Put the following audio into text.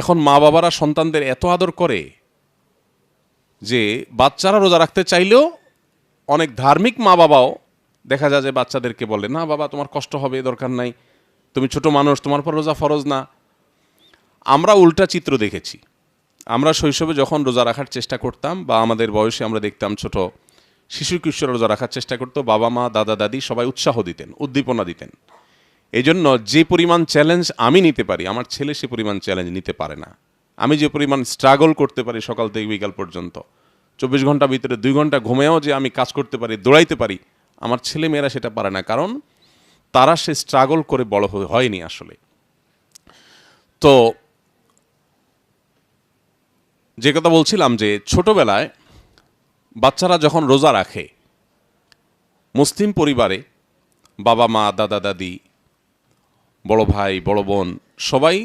এখন মা বাবারা সন্তানদের এত আদর করে যে বাচ্চারা রোজা রাখতে চাইলেও অনেক ধার্মিক মা বাবাও দেখা যায় যে বাচ্চাদেরকে বলে, না বাবা, তোমার কষ্ট হবে দরকার নাই। তুমি ছোট মানুষ, তোমার পর রোজা ফরজ না। আমরা উল্টা চিত্র দেখেছি। আমরা শৈশবে যখন রোজা রাখার চেষ্টা করতাম বা আমাদের বয়সে আমরা দেখতাম ছোট শিশু কিশোর রোজা রাখার চেষ্টা করতো, বাবা মা, দাদা, দাদি সবাই উৎসাহ দিতেন, উদ্দীপনা দিতেন। এই জন্য যে পরিমাণ চ্যালেঞ্জ আমি নিতে পারি, আমার ছেলে সে পরিমাণ চ্যালেঞ্জ নিতে পারে না। আমি যে পরিমাণ স্ট্রাগল করতে পারি সকাল থেকে বিকাল পর্যন্ত, চব্বিশ ঘণ্টা ভিতরে দুই ঘণ্টা ঘুমেও যে আমি কাজ করতে পারি, দৌড়াইতে পারি, আমার ছেলে মেয়েরা সেটা পারে না। কারণ তারা সে স্ট্রাগল করে বড় হয়নি আসলে। তো যে কথা বলছিলাম যে ছোটবেলায় বাচ্চারা যখন রোজা রাখে, মুসলিম পরিবারে বাবা মা দাদা দাদি বড় ভাই বড় বোন সবাই